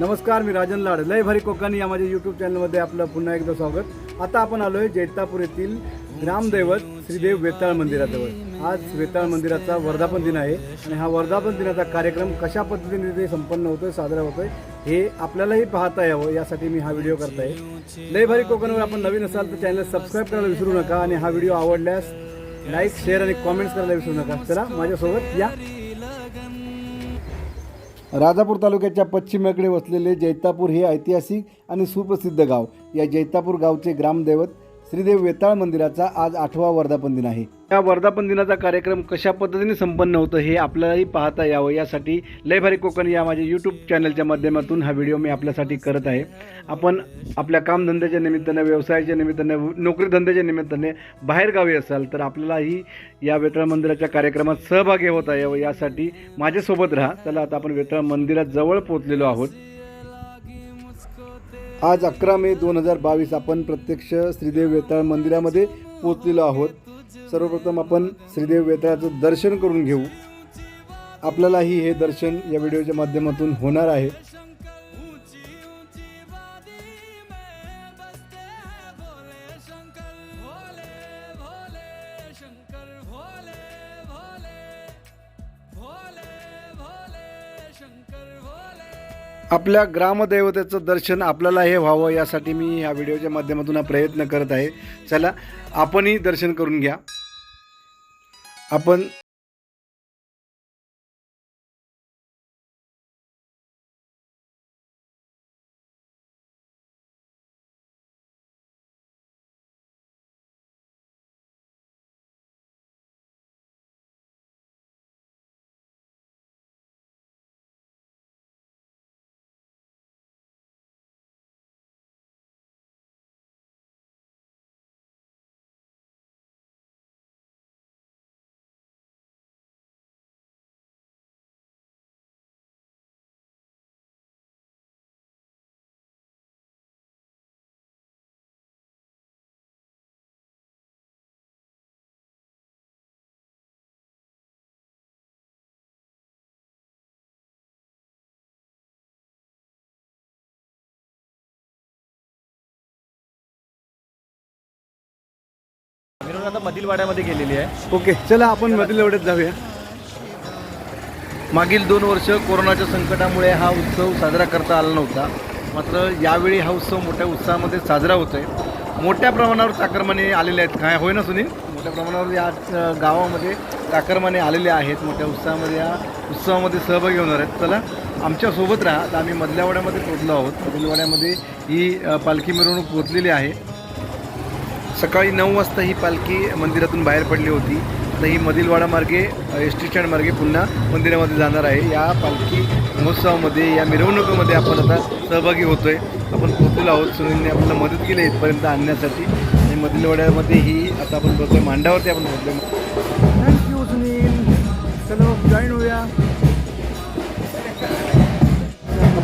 नमस्कार मी राजन लाड. लय भारी कोकणी या माझ्या यूट्यूब चॅनलमध्ये आपलं पुन्हा एकदा स्वागत. आता आपण आलोय जैतापूर येथील ग्रामदैवत श्रीदेव वेताळ मंदिराजवळ. आज वेताळ मंदिराचा वर्धापन दिन आहे आणि हा वर्धापन दिनाचा कार्यक्रम कशा पद्धतीने ते संपन्न होतोय साजरा होतोय हे आपल्यालाही पाहता यावं. यासाठी मी हा व्हिडिओ करताय. लय भारी कोकणवर आपण नवीन असाल तर चॅनल सबस्क्राईब करायला विसरू नका आणि हा व्हिडिओ आवडल्यास लाईक शेअर आणि कॉमेंट्स करायला विसरू नका. चला माझ्यासोबत या राजापूर तालुक्याच्या पश्चिमेकडे वसलेले जैतापूर हे ऐतिहासिक आणि सुप्रसिद्ध गाव. या जैतापूर गावचे ग्रामदैवत श्रीदेव वेताळ मंदिराचा आज आठवा वर्धापन दिन आहे. या वर्धापन दिनाचा कार्यक्रम कशा पद्धतीने संपन्न होतं हे आपल्यालाही पाहता यावं. यासाठी लय भारी कोकण या माझ्या यूट्यूब चॅनलच्या माध्यमातून हा व्हिडिओ मी आपल्यासाठी करत आहे. आपण आपल्या कामधंद्याच्या निमित्ताने व्यवसायाच्या निमित्ताने नोकरी धंद्याच्या निमित्ताने बाहेरगावी असाल तर आपल्यालाही या वेताळ मंदिराच्या कार्यक्रमात सहभागी होता यावं. यासाठी माझ्यासोबत राहा. चला आता आपण वेताळ मंदिरात जवळ पोहोचलेलो आहोत. आज अकरा मे दोन हजार बावीस आपण प्रत्यक्ष श्रीदेव वेताळ मंदिरामध्ये पोचलेलो आहोत. सर्वप्रथम आपण श्रीदेव वेताळाचं दर्शन करून घेऊ. आपल्यालाही हे दर्शन या व्हिडिओच्या माध्यमातून होणार आहे. आपल्या ग्रामदैवतेचं दर्शन आपल्याला हे व्हावं यासाठी मी या व्हिडिओच्या माध्यमातून हा प्रयत्न करत आहे. चला आपणही दर्शन करून घ्या. आपण आता मधील वाड्यामध्ये गेलेली आहे. ओके चला आपण मधील एवढ्यात जाऊया. मागील दोन वर्ष कोरोनाच्या संकटामुळे हा उत्सव साजरा करता आला नव्हता. मात्र यावेळी हा उत्सव मोठ्या उत्साहामध्ये साजरा होतोय. मोठ्या प्रमाणावर चाकरमाने आलेले आहेत. काय होय ना सुनील? मोठ्या प्रमाणावर या गावामध्ये चाकरमाने आलेले आहेत. मोठ्या उत्साहामध्ये या उत्सवामध्ये सहभागी होणार आहेत. चला आमच्यासोबत राहा. आता आम्ही मधल्या वाड्यामध्ये पोहोचलो आहोत. मधील वाड्यामध्ये ही पालखी मिरवणूक पोहोचलेली आहे. सकाळी नऊ वाजता ही पालखी मंदिरातून बाहेर पडली होती. आता ही मधीलवाडा मार्गे एस टी स्टँडमार्गे पुन्हा मंदिरामध्ये जाणार आहे. या पालखी महोत्सवामध्ये या मिरवणुकीमध्ये आपण आता सहभागी होतो आहे आपण पोहोचलो आहोत. सुनीलने आपल्याला मदत केली आहे इथपर्यंत आणण्यासाठी. आणि मधीलवाड्यामध्ये ही आता आपण बघतोय मांडावरती आपण पोहोचलो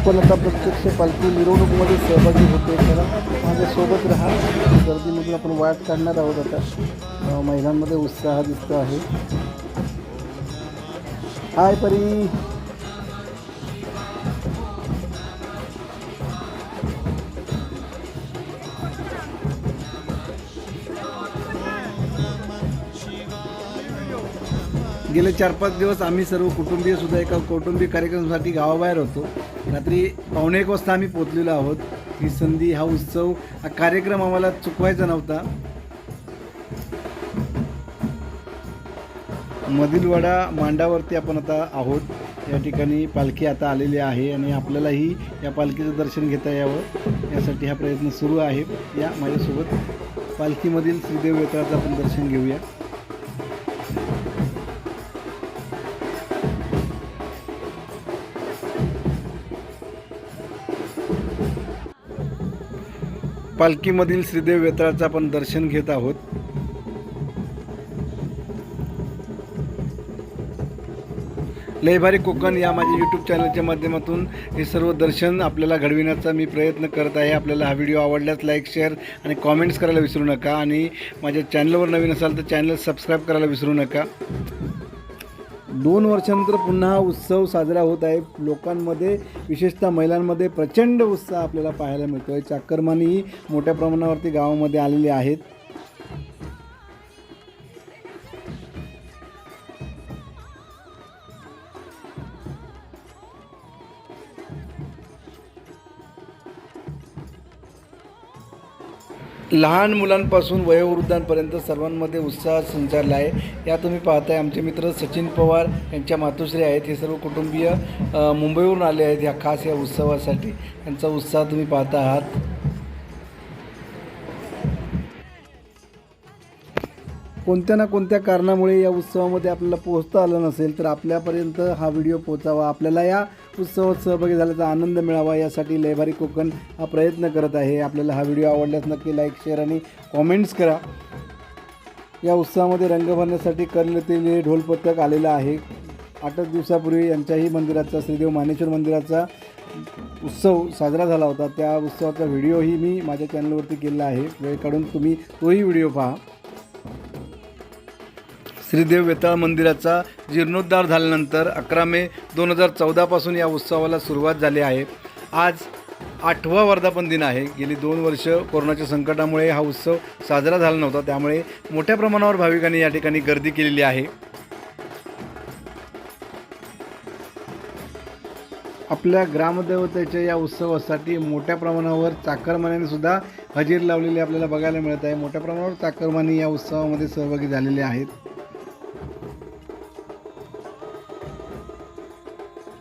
आपण आता प्रत्यक्ष पालखी मिरवणूकमध्ये सहभागी होतो तर माझ्यासोबत राहा. गर्दीमधून आपण वाट काढणार आहोत आता. महिलांमध्ये उत्साह दिसतो आहे. हाय परी. गेले चार पाच दिवस आम्ही सर्व कुटुंबीय सुद्धा एका कौटुंबिक कार्यक्रमासाठी गावाबाहेर होतो. रात्री पावणे एक वाजता आम्ही पोचलेलो आहोत. ही संधी हा उत्सव हा कार्यक्रम आम्हाला चुकवायचा नव्हता. मधीलवाडा मांडावरती आपण आता आहोत. या ठिकाणी पालखी आता आलेली आहे आणि आपल्यालाही या पालखीचं दर्शन घेता यावं. यासाठी हा प्रयत्न सुरू आहे. या माझ्यासोबत पालखीमधील श्रीदेव वेताळाचं आपण दर्शन घेऊया. पालखीमधील श्रीदेव वेताळाचं आपण दर्शन घेत आहोत. लयभारी कोकण या माझ्या यूट्यूब चॅनलच्या माध्यमातून हे सर्व दर्शन आपल्याला घडविण्याचा मी प्रयत्न करत आहे. आपल्याला हा व्हिडिओ आवडल्यास लाईक शेअर आणि कॉमेंट्स करायला विसरू नका आणि माझ्या चॅनलवर नवीन असाल तर चॅनल सबस्क्राईब करायला विसरू नका. दोन वर्षानंतर पुन्हा हा उत्सव साजरा होत आहे. लोकांमध्ये विशेषतः महिलांमध्ये प्रचंड उत्साह आपल्याला पाहायला मिळतो आहे चाकरमानी मोठ्या प्रमाणावरती गावामध्ये आलेले आहेत. लहान मुलांपासून वयोवृद्धांपर्यंत सर्वांमध्ये उत्साह संचारला आहे. या तुम्ही पाहताय आमचे मित्र सचिन पवार यांच्या मातोश्री आहेत. हे सर्व कुटुंबीय मुंबईवरून आले आहेत या खास या उत्सवासाठी. यांचा उत्साह तुम्ही पाहता आहात. कोणत्या ना कोणत्या कारणामुळे या उत्सवामध्ये आपल्याला पोहोचता आलं नसेल तर आपल्यापर्यंत हा व्हिडिओ पोचावा आपल्याला या उत्सवात सहभागी झाल्याचा आनंद मिळावा यासाठी लयभारी कोकण हा प्रयत्न करत आहे. आपल्याला हा व्हिडिओ आवडल्यास नक्की लाईक शेअर आणि कॉमेंट्स करा. या उत्सवामध्ये रंग भरण्यासाठी करलेले ढोल पथक आलेलं आहे. आठच दिवसापूर्वी यांच्याही मंदिराचा श्रीदेव मानेश्वर मंदिराचा उत्सव साजरा झाला होता. त्या उत्सवाचा व्हिडिओही मी माझ्या चॅनलवरती केलेला आहे. वेळ काढून तुम्ही तोही व्हिडिओ पहा. श्रीदेव वेताळ मंदिराचा जीर्णोद्धार झाल्यानंतर अकरा मे दोन हजार चौदापासून या उत्सवाला सुरुवात झाली आहे. आज आठवा वर्धापन दिन आहे. गेली दोन वर्ष कोरोनाच्या संकटामुळे हा उत्सव साजरा झाला नव्हता. त्यामुळे मोठ्या प्रमाणावर भाविकांनी या ठिकाणी गर्दी केलेली आहे. आपल्या ग्रामदेवतेच्या या उत्सवासाठी मोठ्या प्रमाणावर चाकरमान्यांनी सुद्धा हजेरी लावलेली आपल्याला बघायला मिळत आहे. मोठ्या प्रमाणावर चाकरमानी या उत्सवामध्ये सहभागी झालेले आहेत.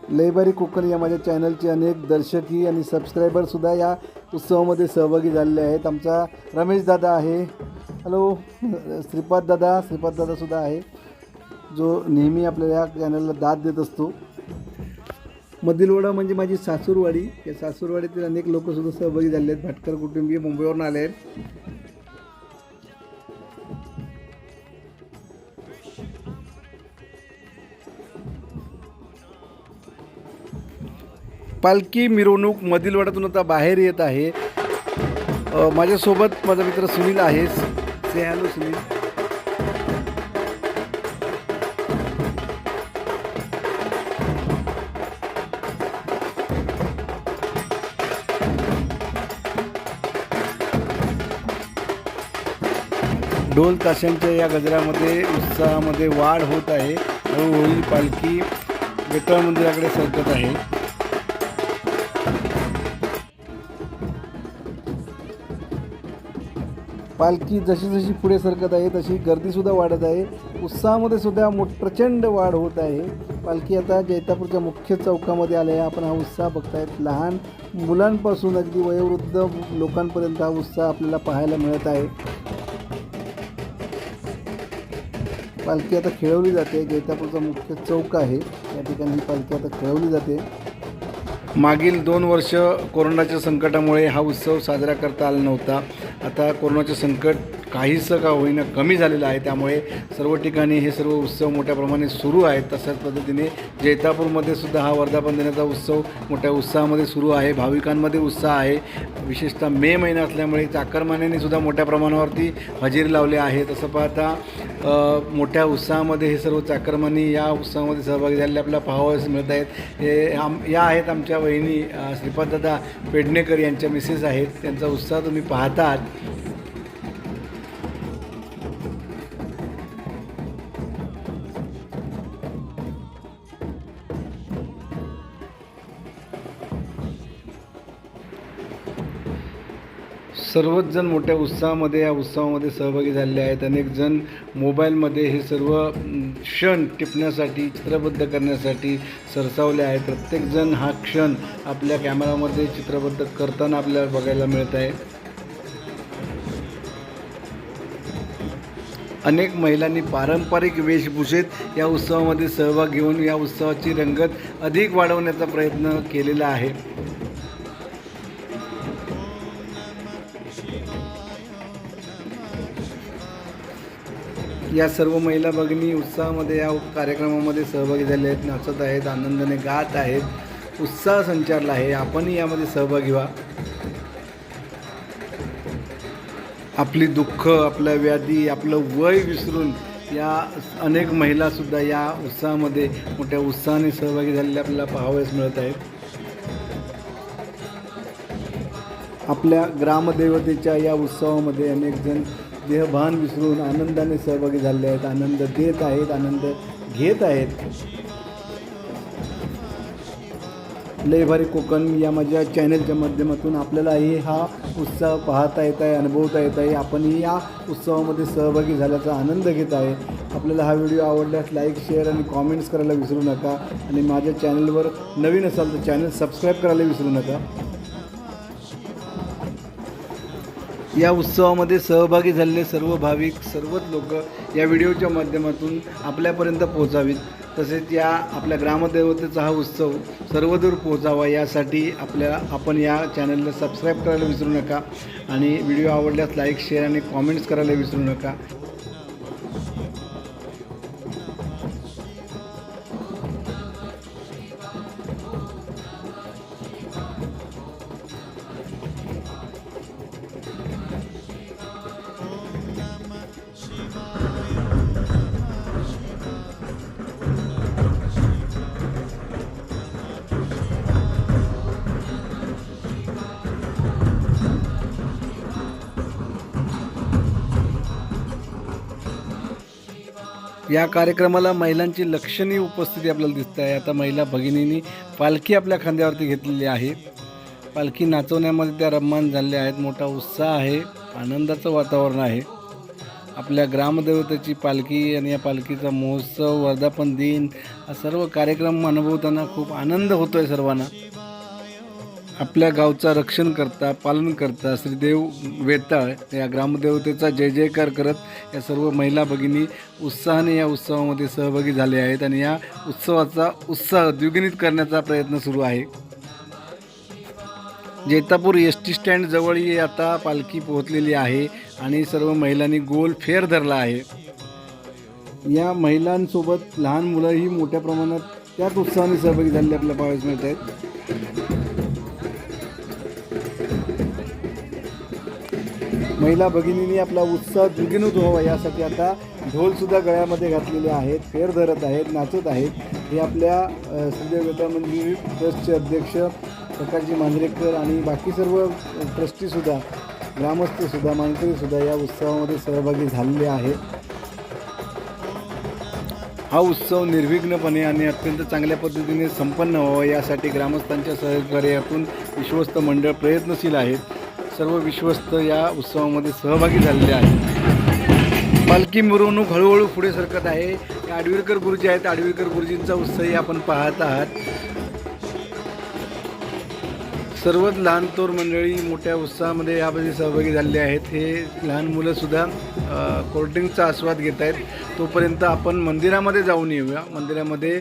लयबारी कोकण या माझ्या चॅनलचे अनेक दर्शकी आणि सबस्क्रायबरसुद्धा या उत्सवामध्ये सहभागी झालेले आहेत. आमचा रमेश दादा आहे. हॅलो श्रीपाद दादा. श्रीपाद दादासुद्धा आहे जो नेहमी आपल्या या चॅनलला दाद देत असतो. मधीलवाडा म्हणजे माझी सासूरवाडी. या सासूरवाडीतील अनेक लोकसुद्धा सहभागी झाले आहेत. भाटकर कुटुंबीय मुंबईवरून आले आहेत. पालखी मिरवणूक मधीलवाड्यातून आता बाहेर येत आहे. माझ्यासोबत माझा मित्र सुनील आहे. Say hello Sunil. ढोल ताशांच्या या गजरामध्ये उत्साहामध्ये वाढ होत आहे. हळूहळू पालखी वेताळ मंदिराकडे सरकत आहे. पालखी जशी जशी पुढे सरकत आहे तशी गर्दीसुद्धा वाढत आहे. उत्साहामध्ये सुद्धा मोठ प्रचंड वाढ होत आहे. पालखी आता जैतापूरच्या मुख्य चौकामध्ये आले आहे आपण हा उत्साह बघतायत. लहान मुलांपासून अगदी वयोवृद्ध लोकांपर्यंत हा उत्साह आपल्याला पाहायला मिळत आहे. पालखी आता खेळवली जाते. जैतापूरचा मुख्य चौक आहे. या ठिकाणी ही पालखी आता खेळवली जाते. मागील दोन वर्ष कोरोनाच्या संकटामुळे हा उत्सव साजरा करता आला नव्हता. आता कोरोनाचे संकट काहीसं का होईना कमी झालेलं आहे. त्यामुळे सर्व ठिकाणी हे सर्व उत्सव मोठ्या प्रमाणे सुरू आहेत. तशाच पद्धतीने जैतापूरमध्ये सुद्धा हा वर्धापन दिनाचा उत्सव मोठ्या उत्साहामध्ये सुरू आहे. भाविकांमध्ये उत्साह आहे. विशेषतः मे महिना असल्यामुळे चाकरमान्यांनी सुद्धा मोठ्या प्रमाणावरती हजेरी लावली आहे. तसं पाहता मोठ्या उत्साहामध्ये हे सर्व चाकरमानी या उत्सवामध्ये सहभागी झालेले आपल्याला पाहावयास मिळत आहेत. हे आम या आहेत आमच्या वहिनी श्रीपाददादा पेडणेकर यांच्या मिसेस आहेत. त्यांचा उत्साह तुम्ही पाहतात. सर्वच जण मोठ्या उत्साहामध्ये या उत्सवामध्ये सहभागी झालेले आहेत. अनेक जण मोबाईलमध्ये हे सर्व क्षण टिपण्यासाठी चित्रबद्ध करण्यासाठी सरसावले आहेत. प्रत्येकजण हा क्षण आपल्या कॅमेरामध्ये चित्रबद्ध करताना आपल्याला बघायला मिळत आहे. अनेक महिलांनी पारंपरिक वेशभूषेत या उत्सवामध्ये सहभाग घेऊन या उत्सवाची रंगत अधिक वाढवण्याचा प्रयत्न केलेला आहे. या सर्व महिला भगिनी उत्साहामध्ये या कार्यक्रमामध्ये सहभागी झाले आहेत नाचत आहेत आनंदाने गात आहेत उत्साह संचारला आहे. आपणही यामध्ये सहभागी व्हा. आपली दुःख आपल्या व्याधी आपलं वय विसरून या अनेक महिलासुद्धा या उत्साहामध्ये मोठ्या उत्साहाने सहभागी झालेल्या आपल्याला पाहावयास मिळत आहेत. आपल्या ग्रामदेवतेच्या या उत्सवामध्ये अनेक जण देहभान विसरून आनंदाने सहभागी झाले आहेत आनंद देत आहेत आनंद घेत आहेत. लय भारी कोकण या माझ्या चॅनलच्या माध्यमातून आपल्यालाही हा उत्सव पाहता येत आहे अनुभवता येत आहे. आपणही या उत्सवामध्ये सहभागी झाल्याचा आनंद घेत आहे. आपल्याला हा व्हिडिओ आवडल्यास लाईक शेअर आणि कॉमेंट्स करायला विसरू नका. आणि माझ्या चॅनलवर नवीन असाल तर चॅनल सबस्क्राईब करायला विसरू नका. या उत्सवामध्ये सहभागी झालेले सर्व भाविक सर्वच लोक या व्हिडिओच्या माध्यमातून आपल्यापर्यंत पोहोचावीत. तसेच या आपल्या ग्रामदेवतेचा हा उत्सव सर्वदूर पोहोचावा यासाठी आपल्या आपण या चॅनलला सबस्क्राईब करायला विसरू नका. आणि व्हिडिओ आवडल्यास लाईक शेअर आणि कॉमेंट्स करायला विसरू नका. या कार्यक्रमाला महिलांची लक्षणीय उपस्थिती आपल्याला दिसत आहे. आता महिला भगिनींनी पालखी आपल्या खांद्यावरती घेतलेली आहे. पालखी नाचवण्यामध्ये त्या रममान झालेल्या आहेत. मोठा उत्साह आहे. आनंदाचं वातावरण आहे. आपल्या ग्रामदेवतेची पालखी आणि या पालखीचा महोत्सव वर्धापन दिन हा सर्व कार्यक्रम अनुभवताना खूप आनंद होतो आहे सर्वांना. आपल्या गावचा रक्षण करता पालन करता श्रीदेव वेताळ या ग्रामदेवतेचा जय जयकार करत या सर्व महिला भगिनी उत्साहाने या उत्सवामध्ये सहभागी झाले आहेत आणि या उत्सवाचा उत्साह द्विगुणित करण्याचा प्रयत्न सुरू आहे. जैतापूर एस टी स्टँडजवळही आता पालखी पोहोचलेली आहे आणि सर्व महिलांनी गोल फेर धरला आहे. या महिलांसोबत लहान मुलंही मोठ्या प्रमाणात त्याच उत्साहाने सहभागी झालेले आपल्याला पाहायला मिळत आहेत. महिला भगिनींनी आपला उत्साह द्विगुणित व्हावा यासाठी आता ढोलसुद्धा गळ्यामध्ये घातलेले आहेत फेर धरत आहेत नाचत आहेत. हे आपल्या अ, श्रीदेव मंदिर ट्रस्टचे अध्यक्ष प्रकाशजी मांजरेकर आणि बाकी सर्व ट्रस्टीसुद्धा ग्रामस्थसुद्धा मानकरीसुद्धा या उत्सवामध्ये सहभागी झालेले आहेत. हा उत्सव निर्विघ्नपणे आणि अत्यंत चांगल्या पद्धतीने संपन्न व्हावा. यासाठी ग्रामस्थांच्या सहकार्यातून विश्वस्त मंडळ प्रयत्नशील आहेत. सर्व विश्वस्त या उत्सवामध्ये सहभागी झालेले आहेत. पालखी मिरवणूक हळूहळू पुढे सरकत आहे. आडवीरकर गुरुजी आहेत. आडवीरकर गुरुजींचा उत्सवही आपण पाहत आहात. सर्वच लहान तोर मंडळी मोठ्या उत्साहामध्ये यामध्ये सहभागी झालेले आहेत. हे लहान मुलंसुद्धा कोल्ड्रिंकचा आस्वाद घेत आहेत तोपर्यंत आपण मंदिरामध्ये जाऊन येऊया. मंदिरामध्ये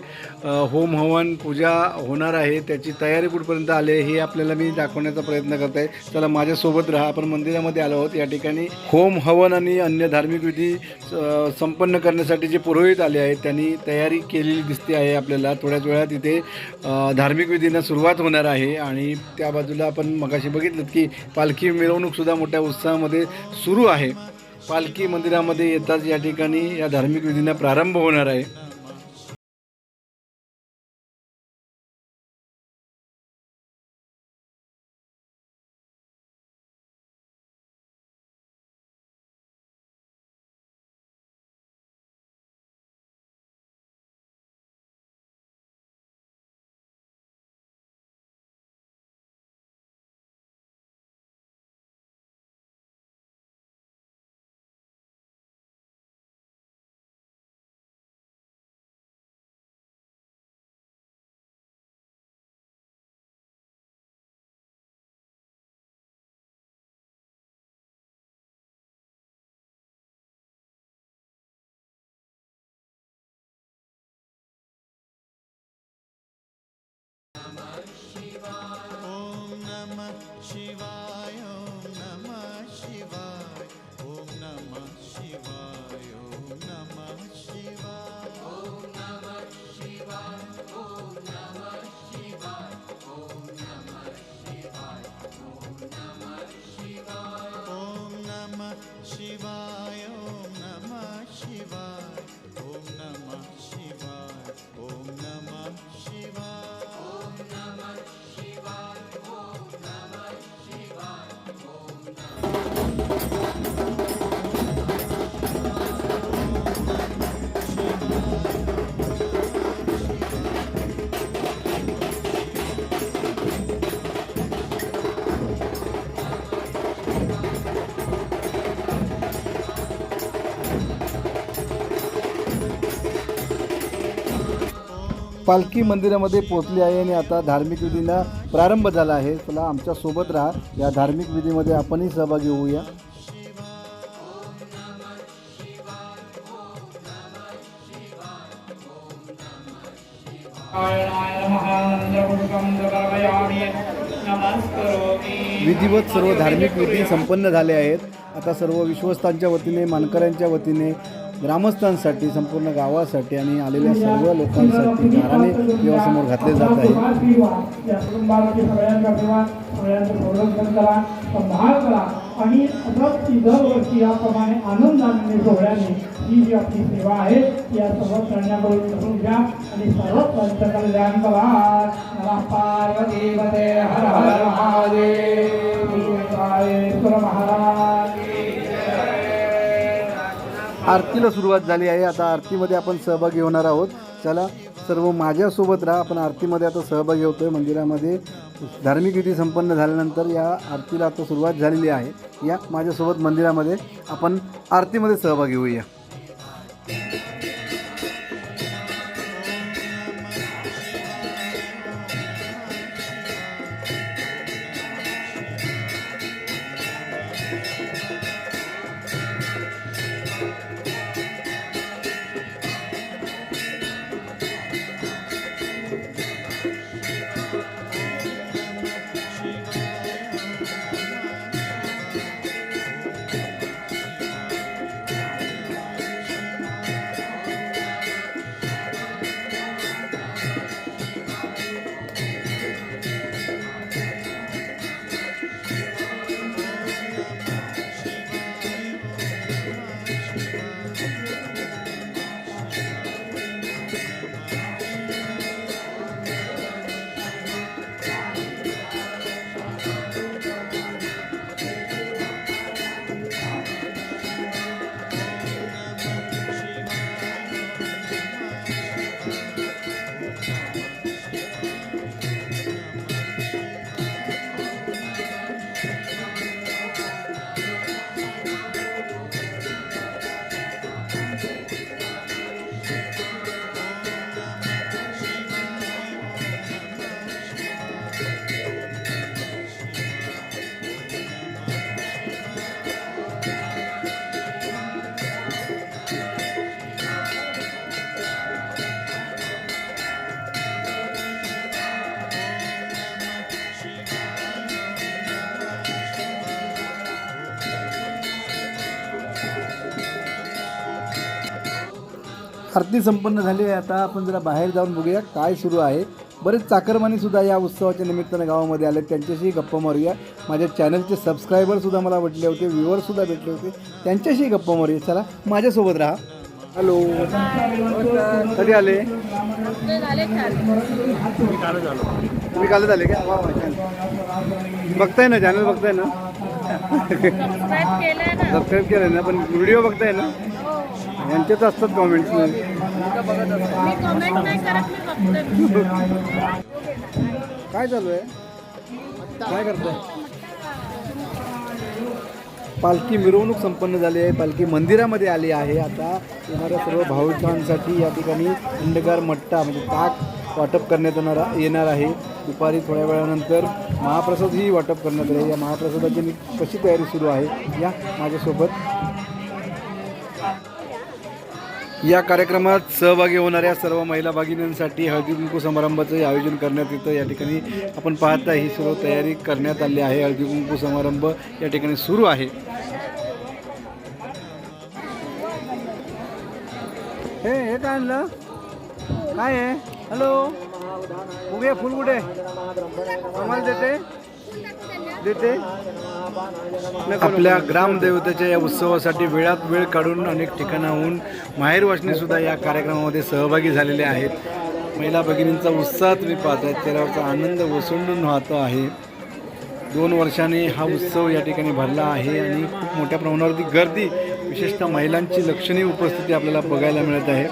होम हवन पूजा होणार आहे. त्याची तयारी कुठपर्यंत आली आहे हे आपल्याला मी दाखवण्याचा प्रयत्न करत आहे चला माझ्यासोबत राहा. आपण मंदिरामध्ये आलो आहोत. या ठिकाणी होम हवन आणि अन्य धार्मिक विधी संपन्न करण्यासाठी जे पुरोहित आले आहेत त्यांनी तयारी केलेली दिसते आहे आपल्याला. थोड्याच वेळात इथे धार्मिक विधींना सुरुवात होणार आहे. आणि त्या बाजूला आपण मगाशी बघितलं की पालखी मिरवणूकसुद्धा मोठ्या उत्साहामध्ये सुरू आहे. पालखी मंदिरामध्ये येताच या ठिकाणी या धार्मिक विधींना प्रारंभ होणार आहे. Shiva. पालखी मंदिरामध्ये पोहोचली आहे आणि आता धार्मिक विधींना प्रारंभ झाला आहे. चला आमच्यासोबत राहा. या धार्मिक विधीमध्ये आपणही सहभागी होऊया. विधिवत सर्व धार्मिक विधी संपन्न झाले आहेत. आता सर्व विश्वस्तांच्या वतीने मानकऱ्यांच्या वतीने ग्रामस्थांसाठी संपूर्ण गावासाठी आणि आलेल्या सर्व लोकांसाठी घराने देवासमोर घातले जात आहे. आणि असंच ती दरवर्षी याप्रमाणे आनंदाने सोहळ्याने ही जी आपली सेवा आहे या सर्व करण्याकडून करून घ्या आणि सर्व पंच कल्याण करा नमः पार्वती पते हर हर महादेव महाराज. आरतीला सुरुवात झाली आहे. आता आरतीमध्ये आपण सहभागी होणार आहोत. चला सर्व माझ्यासोबत राहा. आपण आरतीमध्ये आता सहभागी होतोय. मंदिरामध्ये धार्मिक विधी संपन्न झाल्यानंतर या आरतीला आता सुरुवात झालेली आहे. या माझ्यासोबत मंदिरामध्ये आपण आरतीमध्ये सहभागी होऊया. आरती संपन्न झाली आहे. आता आपण जरा बाहेर जाऊन बघूया काय सुरू आहे. बरेच चाकरमानी सुद्धा या उत्सवाच्या निमित्तानं गावामध्ये आले त्यांच्याशी गप्पा मारूया. माझ्या चॅनलचे सबस्क्रायबर सुद्धा मला भेटले होते व्ह्युअर सुद्धा भेटले होते. त्यांच्याशी गप्पा मारूया. चला माझ्यासोबत राहा. हॅलो कधी आले? तुम्ही कालच आले का? वा छान. बघताय ना चॅनल बघताय ना? सबस्क्राईब केलंय ना. सबस्क्राईब केलं ना पण व्हिडिओ बघताय ना? यांचेच असतात कॉमेंट्स काय चालू आहे? काय करताय? पालखी मिरवणूक संपन्न झाली आहे. पालखी मंदिरामध्ये आली आहे. आता येणाऱ्या सर्व भाविकांसाठी या ठिकाणी अंडगार मट्टा म्हणजे ताक वाटप करण्यात येणार येणार आहे. दुपारी थोड्या वेळानंतर महाप्रसादही वाटप करण्यात आले या महाप्रसादाची मी कशी तयारी सुरू आहे? या माझ्यासोबत. या कार्यक्रमात सहभागी होणाऱ्या सर्व महिला भगिनींसाठी हळदी कुंकू समारंभाचं आयोजन करण्यात येतं. या ठिकाणी आपण पाहता ही सर्व तयारी करण्यात आली आहे. हळदी कुंकू समारंभ या ठिकाणी सुरू आहे. हे हे काय आणलं? काय आहे हॅलो उभे फुल कुठे? आम्हाला देते? आपल्या ग्रामदेवतेच्या या उत्सवासाठी वेळात वेळ काढून अनेक ठिकाणाहून माहेर वाचणे सुद्धा या कार्यक्रमामध्ये सहभागी झालेले आहेत. महिला भगिनींचा उत्साह तुम्ही पाहताय चेहऱ्यावरचा आनंद ओसंडून वाहतो आहे. दोन वर्षांनी हा उत्सव या ठिकाणी भरला आहे आणि खूप मोठ्या प्रमाणावरती गर्दी विशेषतः महिलांची लक्षणीय उपस्थिती आपल्याला बघायला मिळत आहे.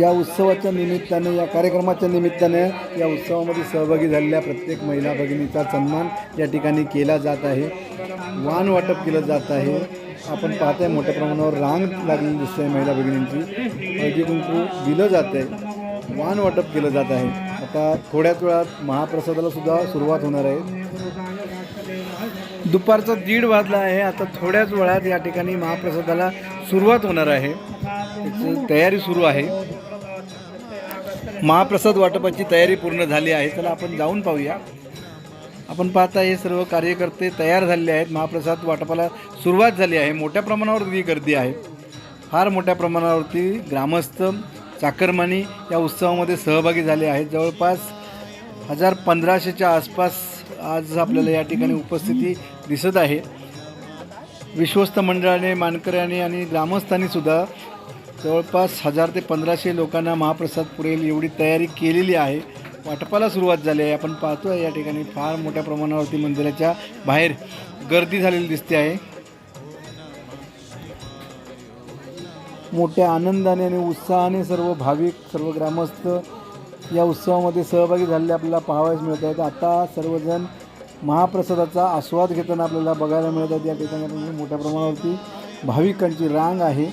या उत्सवाच्या निमित्ताने या कार्यक्रमाच्या निमित्ताने या उत्सवामध्ये सहभागी झालेल्या प्रत्येक महिला भगिनीचा सन्मान या ठिकाणी केला जात आहे. वाण वाटप केलं जात आहे. आपण पाहताय मोठ्या प्रमाणावर रांग लागलेली दिसते महिला भगिनींची. हळदी कुंकू दिलं जात आहे वाण वाटप केलं जात आहे. आता थोड्याच वेळात महाप्रसादाला सुद्धा सुरुवात होणार आहे. दुपारचा दीड वाजला आहे. आता थोड्याच वेळात या ठिकाणी महाप्रसादाला सुरुवात होणार आहे. तयारी सुरू आहे. महाप्रसाद वाटपाची तयारी पूर्ण झाली आहे. चला आपण जाऊन पाहूया. आपण पाहता हे सर्व कार्यकर्ते तयार झालेले आहेत. महाप्रसाद वाटपाला सुरुवात झाली आहे. मोठ्या प्रमाणावरती गर्दी आहे. फार मोठ्या प्रमाणावरती ग्रामस्थ चाकरमानी या उत्सवामध्ये सहभागी झाले आहेत. जवळपास हजार पंधराशेच्या आसपास आज आपल्याला या ठिकाणी उपस्थिती दिसत आहे. विश्वस्त मंडळाने मानकऱ्याने आणि ग्रामस्थांनी सुद्धा जवळपास हजार ते पंधराशे लोकांना महाप्रसाद पुरेल एवढी तयारी केलेली आहे. वाटपाला सुरुवात झाली आहे. आपण पाहतो आहे या ठिकाणी फार मोठ्या प्रमाणावरती मंदिराच्या बाहेर गर्दी झालेली दिसते आहे. मोठ्या आनंदाने आणि उत्साहाने सर्व भाविक सर्व ग्रामस्थ या उत्सवामध्ये सहभागी झालेले आपल्याला पाहावयास मिळत आहेत. आता सर्वजण महाप्रसादाचा आस्वाद घेताना आपल्याला बघायला मिळत आहेत. या ठिकाणी मोठ्या प्रमाणावरती भाविकांची रांग आहे.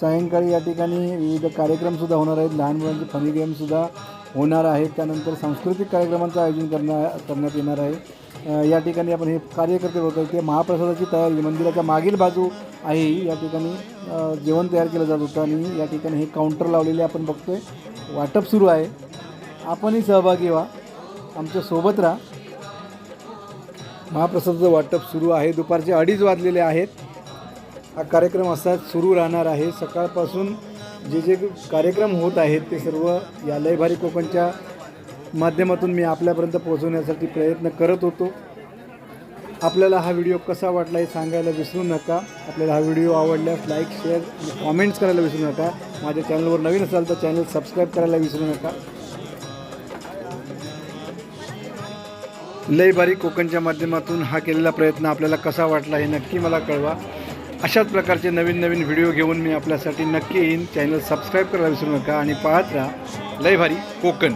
सायंकाळी या ठिकाणी विविध कार्यक्रमसुद्धा होणार आहेत. लहान मुलांचे फनी गेमसुद्धा होणार आहेत. त्यानंतर सांस्कृतिक कार्यक्रमांचं आयोजन करण्या करण्यात येणार आहे. या ठिकाणी आपण हे कार्यकर्ते होतो ते महाप्रसादाची तयारी मंदिराच्या मागील बाजू आहे या ठिकाणी जेवण तयार केलं जात होतं आणि या ठिकाणी हे काउंटर लावलेले आपण बघतोय. वाटप सुरू आहे. आपणही सहभागी व्हा. आमच्यासोबत राहा. महाप्रसादाचं वाटप सुरू आहे. दुपारचे अडीच वाजलेले आहेत. हा कार्यक्रम असाच सुरू राहणार आहे. सकाळपासून जे जे कार्यक्रम होत आहेत ते सर्व या लयभारी कोकणच्या माध्यमातून मी आपल्यापर्यंत पोहोचवण्यासाठी प्रयत्न करत होतो. आपल्याला हा व्हिडिओ कसा वाटला हे सांगायला विसरू नका. आपल्याला हा व्हिडिओ आवडल्यास लाईक शेअर आणि कॉमेंट्स करायला विसरू नका. माझ्या चॅनलवर नवीन असाल तर चॅनल सबस्क्राईब करायला विसरू नका. लय भारी कोकणच्या माध्यमातून हा केलेला प्रयत्न आपल्याला कसा वाटला हे नक्की मला कळवा. अशाच प्रकारचे नवीन नवीन व्हिडिओ घेऊन मी आपल्यासाठी नक्की येईन. चॅनल सबस्क्राईब करायला विसरू नका आणि पाहत राहा. लय भारी कोकण.